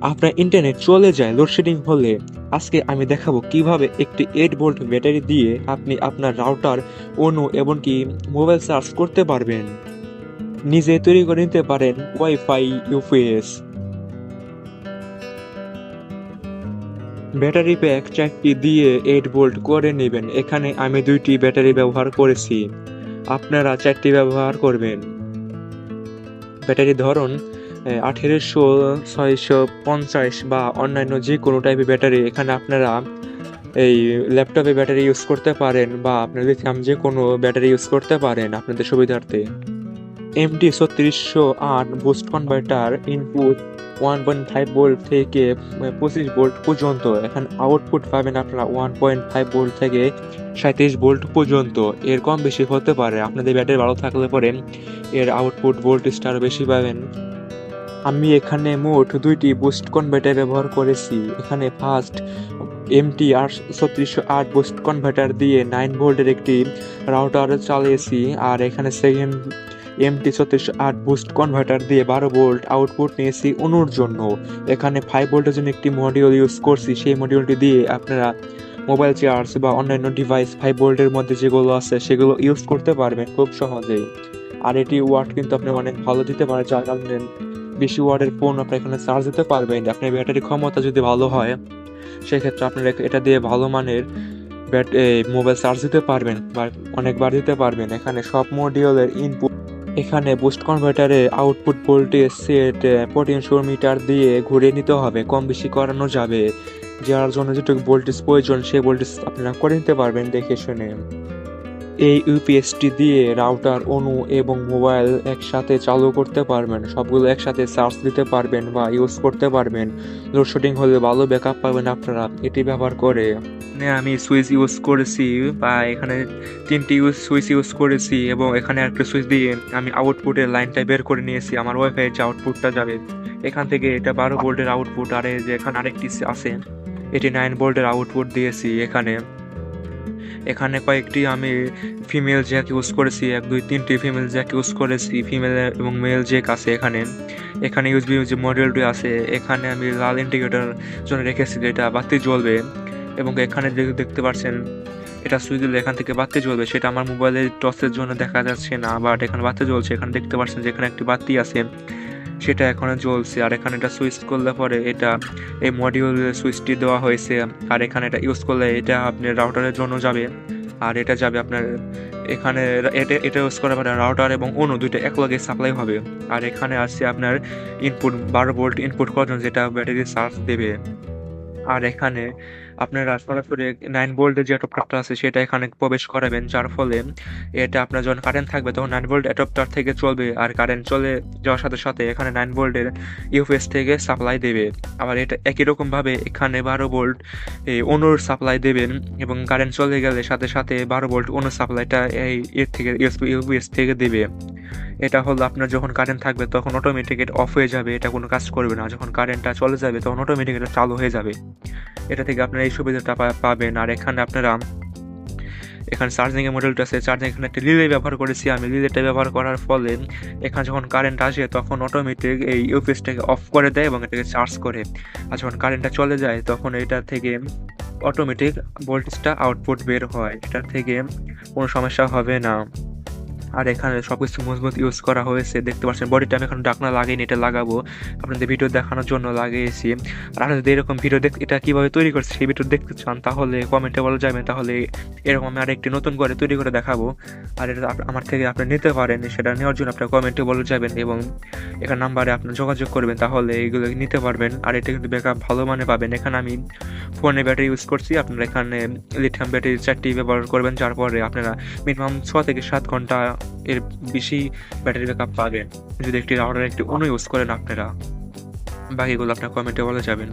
আপনার ইন্টারনেট চলে যায় লোডশেডিং হলে, আজকে আমি দেখাবো কীভাবে একটি এইট ভোল্ট ব্যাটারি দিয়ে আপনি আপনার রাউটার অনু এমনকি মোবাইল চার্জ করতে পারবেন। নিজে তৈরি করে নিতে পারেন ওয়াইফাই ইউপিএস ব্যাটারি প্যাক চারটি দিয়ে এইট ভোল্ট করে নেবেন। এখানে আমি দুইটি ব্যাটারি ব্যবহার করেছি। আপনারা চারটি ব্যবহার করবেন। ব্যাটারি ধরন আঠেরোশো, ছয়শো পঞ্চাশ বা অন্যান্য যে কোনো টাইপের ব্যাটারি এখানে আপনারা এই ল্যাপটপে ব্যাটারি ইউজ করতে পারেন বা আপনাদের লিথিয়াম যে কোনো ব্যাটারি ইউজ করতে পারেন আপনাদের সুবিধার্থে। এমটি ছত্রিশশো আট boost converter input one point five volt থেকে পঁচিশ ভোল্ট পর্যন্ত। এখানে আউটপুট পাবেন আপনারা ওয়ান পয়েন্ট ফাইভ ভোল্ট থেকে সাঁত্রিশ ভোল্ট পর্যন্ত। এর কম বেশি হতে পারে। আপনাদের ব্যাটারি ভালো থাকলে পরে এর আউটপুট ভোল্টেজটা আরও বেশি পাবেন। আমি এখানে মোট দুইটি বুস্ট কনভার্টার ব্যবহার করেছি। এখানে ফার্স্ট এমটি আর ছত্রিশশো আট বুস্ট কনভার্টার দিয়ে নাইন ভোল্টের একটি রাউটার চালিয়েছি আর এখানে সেকেন্ড এমটি ছত্রিশশো আট বুস্ট কনভার্টার দিয়ে বারো ভোল্ট আউটপুট নিয়েছি অনুর জন্য। এখানে ফাইভ ভোল্টের জন্য একটি মডিউল ইউজ করছি, সেই মডিউলটি দিয়ে আপনারা মোবাইল চার্জ বা অন্যান্য ডিভাইস ফাইভ ভোল্টের মধ্যে যেগুলো আছে সেগুলো ইউজ করতে পারবেন খুব সহজেই। আর এটি ওয়াট কিন্তু আপনি অনেক ভালো দিতে পারে যার কারণে বেশি ওয়ার্ডের ফোন আপনি এখানে চার্জ দিতে পারবেন, আপনার ব্যাটারি ক্ষমতা যদি ভালো হয়, সেক্ষেত্রে আপনারা এটা দিয়ে ভালো মানের ব্যাট মোবাইল চার্জ দিতে পারবেন বা অনেকবার দিতে পারবেন। এখানে সব মডিউলের ইনপুট এখানে বুস্ট কনভার্টারে output voltage set potentiometer দিয়ে ঘুরিয়ে নিতে হবে, কম বেশি করানো যাবে। যার জন্য যেটুকু ভোল্টেজ প্রয়োজন সেই ভোল্টেজ আপনারা করে নিতে পারবেন, দেখে শুনে। এই ইউপিএসটি দিয়ে রাউটার, অনু এবং মোবাইল একসাথে চালু করতে পারবেন। সবগুলো একসাথে চার্জ দিতে পারবেন বা ইউজ করতে পারবেন। লোডশেডিং হলে ভালো ব্যাকআপ পাবেন আপনারা। এটি ব্যবহার করে আমি সুইচ ইউজ করেছি বা এখানে তিনটি ইউজ সুইচ ইউজ করেছি এবং এখানে একটা সুইচ দিয়ে আমি আউটপুটের লাইনটা বের করে নিয়েছি। আমার ওয়াইফাই যে আউটপুটটা যাবে, এখান থেকে এটা বারো ভোল্টের আউটপুট। আর যে এখানে আরেকটি আছে, এটি নাইন ভোল্টের আউটপুট দিয়েছি এখানে। এখানে কয়েকটি আমি ফিমেল জ্যাক ইউজ করেছি, এক, দুই, তিনটি ফিমেল জ্যাক ইউজ করেছি ফিমেল এবং মেল জ্যাক আছে এখানে। এখানে ইউজবি যে মডেলটি আছে, এখানে আমি লাল ইন্ডিকেটর জন্য রেখেছি যেটা বাতি জ্বলবে এবং এখানে দেখতে পাচ্ছেন, এটা সুইচ দিলে এখান থেকে বাতি জ্বলবে, সেটা আমার মোবাইলের টসের জন্য দেখা যাচ্ছে না বাট এখানে বাতি জ্বলছে। এখানে দেখতে পাচ্ছেন যে এখানে একটি বাতি আছে। সেটা এখানে চলছে আর এখানে এটা সুইচ করলে পরে এটা এই মডিউল সুইচটি দেওয়া হয়েছে। আর এখানে এটা ইউজ করলে এটা আপনি রাউটারের জন্য যাবে। আর এটা যাবে আপনার এখানে এটা এটা ইউজ করা মানে রাউটার এবং অন্য দুইটা একলগে সাপ্লাই হবে। আর এখানে আছে আপনার ইনপুট বারো ভোল্ট ইনপুট করার যেটা ব্যাটারি চার্জ দেবে। আর এখানে আপনার আপনারা সরাসরি নাইন ভোল্টের যে অ্যাডপ্টারটা আছে, সেটা এখানে প্রবেশ করাবেন। যার ফলে এটা আপনার যখন কারেন্ট থাকবে, তখন নাইন ভোল্ট অ্যাডপ্টার থেকে চলবে আর কারেন্ট চলে যাওয়ার সাথে সাথে এখানে নাইন ভোল্টের ইউপিএস থেকে সাপ্লাই দেবে। আবার এটা একই রকমভাবে এখানে বারো ভোল্ট অনুর সাপ্লাই দেবেন এবং কারেন্ট চলে গেলে সাথে সাথে বারো ভোল্ট অনুর সাপ্লাইটা এই এর থেকে ইউপিএস থেকে দেবে। এটা হলো আপনার যখন কারেন্ট থাকবে তখন অটোমেটিক এটা অফ হয়ে যাবে, এটা কোনো কাজ করবে না। যখন কারেন্টটা চলে যাবে তখন অটোমেটিক এটা চালু হয়ে যাবে। এটা থেকে আপনারা এই সুবিধাটা পাবেন। আর এখানে আপনারা, এখানে চার্জিংয়ের মডেলটা আছে। চার্জিং এখানে একটা রিলে ব্যবহার করেছি আমি। রিলেটা ব্যবহার করার ফলে এখানে যখন কারেন্ট আসে তখন অটোমেটিক এই ইউপিএসটাকে অফ করে দেয় এবং এটাকে চার্জ করে। আর যখন কারেন্টটা চলে যায় তখন এটা থেকে অটোমেটিক ভোল্টেজটা আউটপুট বের হয়। এটার থেকে কোনো সমস্যা হবে না। আর এখানে সব কিছু মজবুত ইউজ করা হয়েছে। দেখতে পাচ্ছেন বডিটা আমি এখন ডাকনা লাগিয়ে এটা লাগাবো। আপনাদের ভিডিও দেখানোর জন্য লাগিয়েছি। আর আপনারা যদি এরকম ভিডিও দেখ এটা কীভাবে তৈরি করছে সেই ভিডিও দেখতে চান, তাহলে কমেন্টে বলা যাবেন তাহলে এরকম আমি আরেকটি নতুন করে তৈরি করে দেখাবো। আর এটা আমার থেকে আপনি নিতে পারেন, সেটা নেওয়ার জন্য আপনার কমেন্টে বলে যাবেন এবং এখানে নাম্বারে আপনি যোগাযোগ করবেন, তাহলে এগুলো নিতে পারবেন। আর এটা কিন্তু ব্যাকআপ ভালো মানে পাবেন। এখানে আমি ফোনে ব্যাটারি ইউজ করছি, আপনারা এখানে লিথিয়াম ব্যাটারি চারটি ব্যবহার করবেন, যার পরে আপনারা মিনিমাম ছ থেকে সাত ঘণ্টা এর বেশি ব্যাটারি ব্যাকআপ পাবেন। যদি একটি রাউটার একটি অন্য ইউজ করেন আপনারা, বাকিগুলো আপনার কমেন্টে বলে যাবেন।